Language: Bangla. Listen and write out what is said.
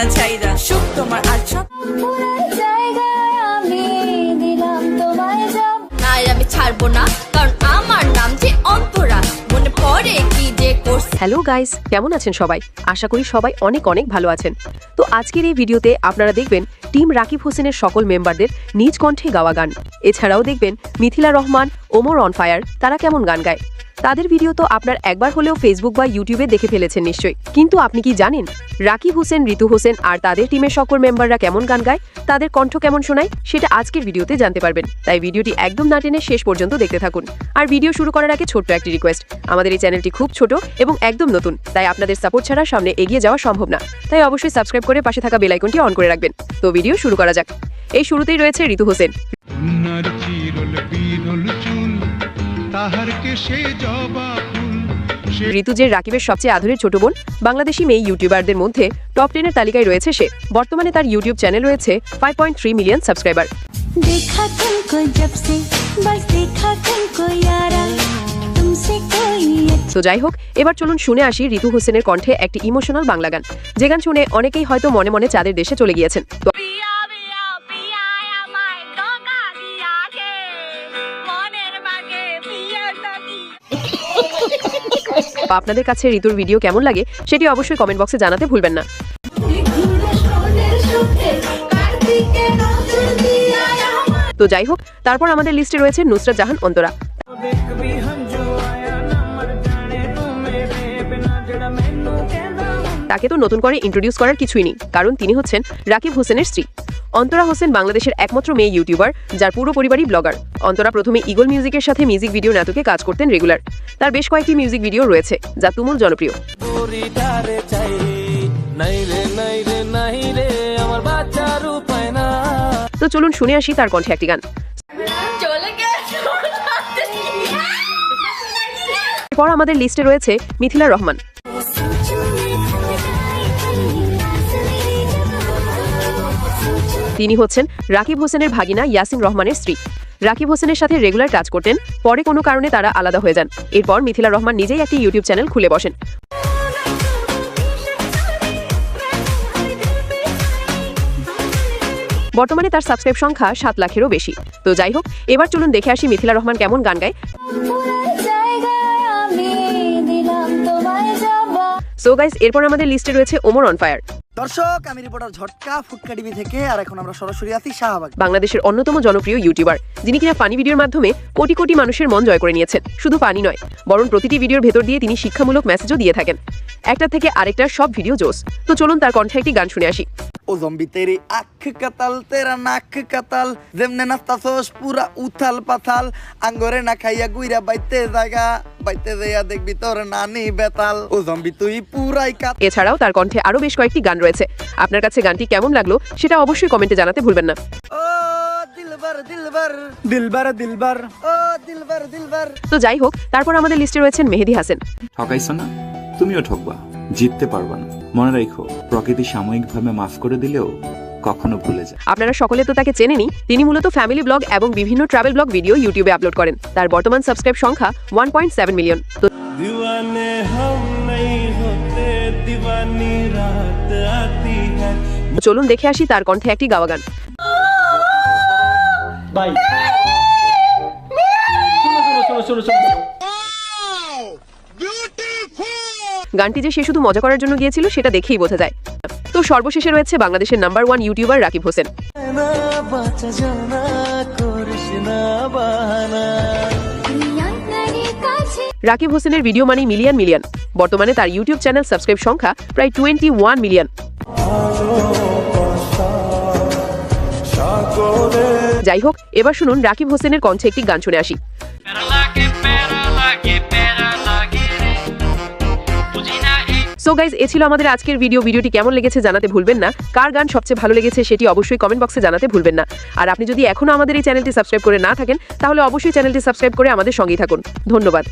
না ছাইরা সুখ তোমার আর সব জায়গায় আমি দিলাম তোমায় যাব নাই আমি ছাড়বো না কারণ আমার নাম যে অন্তরা। মনে পড়ে কি যে করছে। হ্যালো গাইস কেমন আছেন সবাই? আশা করি সবাই অনেক অনেক ভালো আছেন। তো আজকের এই ভিডিওতে আপনারা দেখবেন টিম রাকিব হোসেনের সকল মেম্বারদের নিজ কণ্ঠে গাওয়া গান। এছাড়াও দেখবেন মিথিলা রহমান ওমর অন ফায়ার তারা কেমন গান গায়? তাদের ভিডিও তো আপনার একবার হলেও ফেসবুক বা ইউটিউবে দেখে ফেলেছেন নিশ্চয়ই। কিন্তু আপনি কি জানেন, রাকিব হোসেন, ঋতু হোসেন আর তাদের টিমের সকল মেম্বাররা কেমন গান গায়, তাদের কণ্ঠ কেমন শোনায়, সেটা আজকের ভিডিওতে জানতে পারবেন। তাই ভিডিওটি একদম না টেনে শেষ পর্যন্ত দেখতে থাকুন। আর ভিডিও শুরু করার আগে ছোট্ট একটি রিকোয়েস্ট আমাদের এই চ্যানেলটি খুব ছোট এবং একদম নতুন, তাই আপনাদের সাপোর্ট ছাড়া সামনে এগিয়ে যাওয়া সম্ভব না। তাই অবশ্যই সাবস্ক্রাইব করে পাশে থাকা বেল আইকনটি অন করে রাখবেন। তো ভিডিও শুরু করা যাক। এই শুরুতেই রয়েছে ঋতু হোসেন। কন্যার চিরল বিরল চুল তাহার কেশে জবা ফুল সে ঋতু যে রাকিবের সবচেয়ে আধুরের ছোট বোন বাংলাদেশি মেয়ে ইউটিউবারদের মধ্যে টপ টেনের তালিকায় রয়েছে সে বর্তমানে তার ইউটিউব চ্যানেল রয়েছে five point three million subscriber देखा तुमको जब से बस देखा तुमको यारा तुमसे कोई তো যাই হোক এবার চলুন শুনে আসি ঋতু হোসেনের কণ্ঠে একটি ইমোশনাল বাংলা গান যে গান শুনে অনেকেই হয়তো মনে মনে চাঁদের দেশে চলে গিয়েছেন আপনাদের কাছে ঋতুর ভিডিও কেমন লাগে সেটি অবশ্যই কমেন্ট বক্সে জানাতে ভুলবেন না। তো যাই হোক, তারপর আমাদের লিস্টে রয়েছে নুসরাত জাহান অন্তরা। তাকে তো নতুন করে ইন্ট্রোডিউস করার কিছুই নেই, কারণ তিনি হচ্ছেন রাকিব হোসেনের স্ত্রী। অন্তরা হোসেন বাংলাদেশের একমাত্র মেয়ে ইউটিউবার যার পুরো পরিবারই ব্লগার। অন্তরা প্রথমে ইগল মিউজিকের সাথে মিউজিক ভিডিও নাটকে কাজ করতেন রেগুলার। তার বেশ কয়েকটি মিউজিক ভিডিও রয়েছে যা তুমুল জনপ্রিয়। তো চলুন শুনে আসি তার কণ্ঠে একটি গান। চলে গেছে এরপর আমাদের লিস্টে রয়েছে মিথিলা রহমান। তিনি হচ্ছেন রাকিব হোসেনের ভাগিনা ইয়াসিন রহমানের স্ত্রী। রাকিব হোসেনের সাথে রেগুলার কাজ করতেন পরে কোনো কারণে তারা আলাদা হয়ে যান। এরপর মিথিলা রহমান নিজেই একটি ইউটিউব চ্যানেল খুলে বসেন। বর্তমানে তার সাবস্ক্রাইব সংখ্যা সাত লাখেরও বেশি। তো যাই হোক এবার চলুন দেখে আসি মিথিলা রহমান কেমন গান গায়। সো গাইস এরপর আমাদের লিস্টে রয়েছে ওমর অন ফায়ার দর্শক, আমি রিপোর্টার ঝটকা, ফুটকা টিভি থেকে, আর এখন আমরা সরাসরি আছি শাহবাগ। বাংলাদেশের অন্যতম জনপ্রিয় ইউটিউবার, যিনি কিনা ফানি ভিডিওর মাধ্যমে কোটি কোটি মানুষের মন জয় করে নিয়েছেন। শুধু ফানি নয়, বরং প্রতিটি ভিডিওর ভেতর দিয়ে তিনি শিক্ষামূলক মেসেজও দিয়ে থাকেন। একটা থেকে আরেকটা সব ভিডিও জোস তো চলুন তার কণ্ঠে একটি গান শুনে আসি। ও জম্বি তেরি আখ কাতাল তেরা নাক কাতাল যেমনে নাস্তাছস পুরা উথাল পাথাল আঙ্গরে না খাইয়া গুইরা বাইতে জায়গা বাইতে যাইয়া দেখবি তোর নানি বেতাল। ও জম্বি তুই পুরাই কাত এছাড়াও তার কণ্ঠে আরও বেশ কয়েকটি গান রয়েছে। আপনার কাছে গানটি কেমন লাগল সেটা অবশ্যই কমেন্টে জানাতে ভুলবেন না। ও দিলবার দিলবার। দিলবার দিলবার। ও দিলবার দিলবার। তো যাই হোক তারপর আমাদের লিস্টে রয়েছেন মেহেদি হাসান। ঠকাইছো না তুমিও ঠকবা। জিততে পারব না। মনে রেখো প্রকৃতি সাময়িকভাবে মাফ করে দিলেও কখনো ভুলে যায়। আপনারা সকলে তো তাকে চেনেনি তিনি মূলত ফ্যামিলি ব্লগ এবং বিভিন্ন ট্রাভেল ব্লগ ভিডিও ইউটিউবে আপলোড করেন। তার বর্তমান সাবস্ক্রাইব সংখ্যা ওয়ান পয়েন্ট সেভেন মিলিয়ন হ্যায় চলুন দেখে আসি তার কণ্ঠে একটি গাওয়া গান। বাই শোনো শোনো শোনো শোনো বিউটি গানটি যে সে শুধু মজা করার জন্য গিয়েছিল, সেটা দেখেই বোঝা যায়। তো সর্বশেষে রয়েছে বাংলাদেশের number one YouTuber Rakib Hossain. Rakib হোসেনের ভিডিও মানি মিলিয়ন মিলিয়ন বর্তমানে তার ইউটিউব চ্যানেল সাবস্ক্রাইব সংখ্যা প্রায় টোয়েন্টি ওয়ান মিলিয়ন যাই হোক, এবার শুনুন রাকিব হোসেনের কণ্ঠে একটি গান শুনে আসি। সো গাইজ এ ছিল আমাদের আজকের ভিডিও ভিডিওটি কেমন লেগেছে জানাতে ভুলবেন না। কার গান সবচেয়ে ভালো লেগেছে সেটি অবশ্যই কমেন্ট বক্সে জানাতে ভুলবেন না। আর আপনি যদি এখনও আমাদের এই চ্যানেলটি সাবস্ক্রাইব করে না থাকেন, তাহলে অবশ্যই চ্যানেলটি সাবস্ক্রাইব করে আমাদের সঙ্গেই থাকুন। ধন্যবাদ।